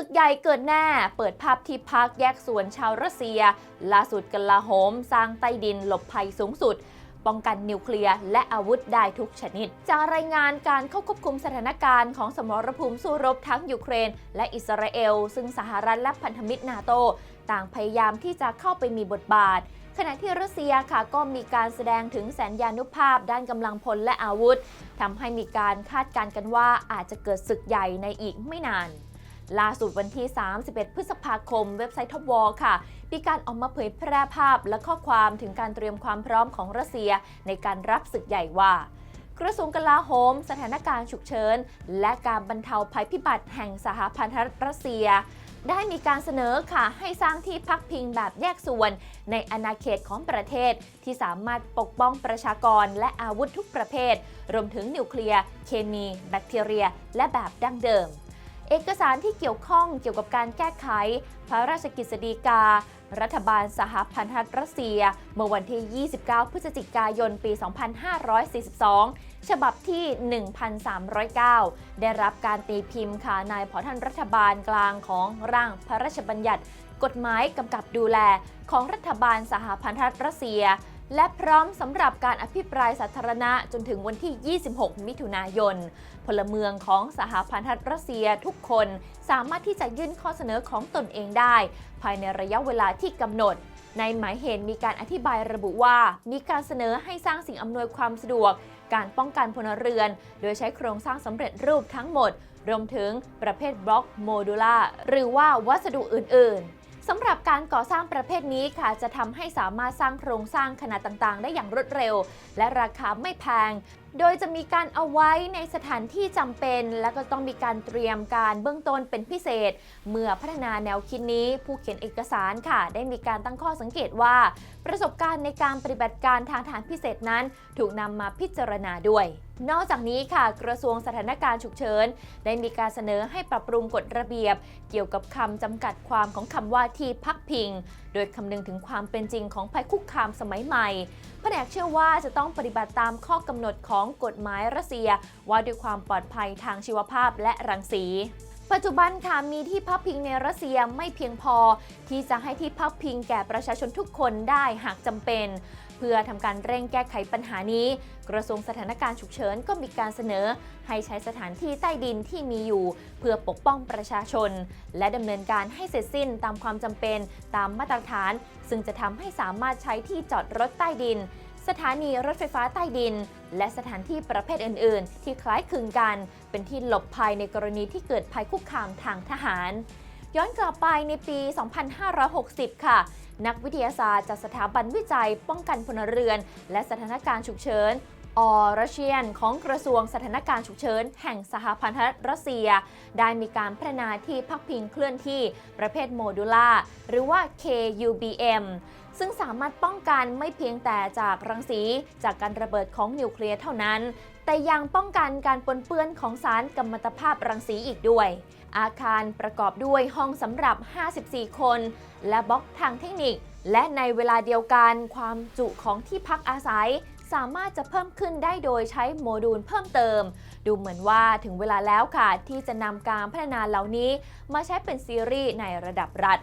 ศึกใหญ่เกิดแน่เปิดภาพที่พักแยกส่วนชาวรัสเซีย ล่าสุดกลาโหม สร้างใต้ดินหลบภัยสูงสุด ป้องกันนิวเคลียร์และอาวุธได้ทุกชนิด จากรายงานการเข้าควบคุมสถานการณ์ของสมรภูมิสู้รบทั้งยูเครน และอิสราเอล ซึ่งสหรัฐและพันธมิตรนาโต ต่างพยายามที่จะเข้าไปมีบทบาทขณะที่รัสเซียค่ะก็มีการแสดงถึงแสนยานุภาพด้านกำลังพลและอาวุธทำให้มีการคาดการณ์กันว่าอาจจะเกิดศึกใหญ่ในอีกไม่นาน ล่าสุดวันที่ 31 พฤษภาคม เว็บไซต์ทบวอค่ะมีการออกมาเผยแพร่ภาพและข้อความถึงการเตรียมความพร้อมของรัสเซียในการรับศึกใหญ่ว่ากระทรวงกลาโหม สถานการณ์ฉุกเฉิน และการบรรเทาภัยพิบัติแห่งสหพันธรัฐรัสเซีย ได้มีการเสนอค่ะให้สร้างที่พักพิงแบบแยกส่วน ในอาณาเขตของประเทศที่สามารถปกป้องประชากรและอาวุธทุกประเภท รวมถึงนิวเคลียร์ เคมี แบคทีเรีย และแบบดั้งเดิม เอกสารที่เกี่ยวข้องเกี่ยวกับการแก้ไข พระราชกฤษฎีกา รัฐบาลสหพันธรัฐรัสเซีย เมื่อวันที่ 29 พฤศจิกายน ปี 2542 ฉบับที่ 1309 ได้รับการตีพิมพ์ค่ะนายพอท่านรัฐบาลกลางของร่างพระราชบัญญัติ กฎหมายกำกับดูแลของรัฐบาลสหพันธรัสเซีย และพร้อมสำหรับการอภิปรายสาธารณะจนถึงวันที่ 26 มิถุนายน พลเมืองของสหพันธรัฐรัสเซียทุกคนสามารถที่จะยื่นข้อเสนอของตนเองได้ ภายในระยะเวลาที่กำหนด ในหมายเหตุมีการอธิบายระบุว่า มีการเสนอให้สร้างสิ่งอำนวยความสะดวก การป้องกันพลเรือน โดยใช้โครงสร้างสำเร็จรูปทั้งหมด รวมถึงประเภทบล็อกโมดูล่าหรือว่าวัสดุอื่น ๆ สำหรับการก่อสร้างประเภทนี้ค่ะ จะทำให้สามารถสร้างโครงสร้างขนาดต่างๆ ได้อย่างรวดเร็ว และราคาไม่แพงโดยจะมีการเอาไว้ในสถานที่จำเป็น และก็ต้องมีการเตรียมการเบื้องต้นเป็นพิเศษ เมื่อพัฒนาแนวคิดนี้ ผู้เขียนเอกสารค่ะ ได้มีการตั้งข้อสังเกตว่า ประสบการณ์ในการปฏิบัติการทางทหารพิเศษนั้น ถูกนำมาพิจารณาด้วยนอกจากนี้ค่ะ กระทรวงสถานการณ์ฉุกเฉิน ได้มีการเสนอให้ปรับปรุงกฎระเบียบ เกี่ยวกับคำจำกัดความของคำว่าที่พักพิง โดยคำนึงถึงความเป็นจริงของภัยคุกคามสมัยใหม่แผนกเชื่อว่าจะต้องปฏิบัติตามข้อกำหนดของกฎหมายรัสเซีย ว่าด้วยความปลอดภัยทางชีวภาพและรังสีปัจจุบันค่ะมีที่พักพิงในรัสเซียไม่เพียงพอ ที่จะให้ที่พักพิงแก่ประชาชนทุกคนได้หากจำเป็น เพื่อทำการเร่งแก้ไขปัญหานี้ กระทรวงสถานการณ์ฉุกเฉินก็มีการเสนอ ให้ใช้สถานที่ใต้ดินที่มีอยู่ เพื่อปกป้องประชาชน และดำเนินการให้เสร็จสิ้นตามความจำเป็นตามมาตรฐาน ซึ่งจะทำให้สามารถใช้ที่จอดรถใต้ดิน สถานีรถไฟฟ้าใต้ดิน และสถานที่ประเภทอื่น ๆ ที่คล้ายคลึงกัน เป็นที่หลบภัยในกรณีที่เกิดภัยคุกคามทางทหาร ย้อนกลับไปในปี 2560 ค่ะ นักวิทยาศาสตร์จากสถาบันวิจัย ป้องกันพลเรือน และสถานการณ์ฉุกเฉินออรัสเซียนของกระทรวงสถานการณ์ฉุกเฉินแห่งสหพันธรัฐรัสเซีย ได้มีการพัฒนาที่พักพิงเคลื่อนที่ประเภทโมดูล่าหรือว่า KUBM ซึ่งสามารถป้องกันไม่เพียงแต่จากรังสีจากการระเบิดของนิวเคลียร์เท่านั้น แต่ยังป้องกันการปนเปื้อนของสารกัมมันตภาพรังสีอีกด้วย อาคารประกอบด้วยห้องสำหรับ 54 คน และบล็อกทางเทคนิค และในเวลาเดียวกันความจุของที่พักอาศัยสามารถจะเพิ่มขึ้นได้โดยใช้โมดูลเพิ่มเติม ดูเหมือนว่าถึงเวลาแล้วค่ะ ที่จะนำการพัฒนาเหล่านี้ มาใช้เป็นซีรีส์ในระดับรัฐ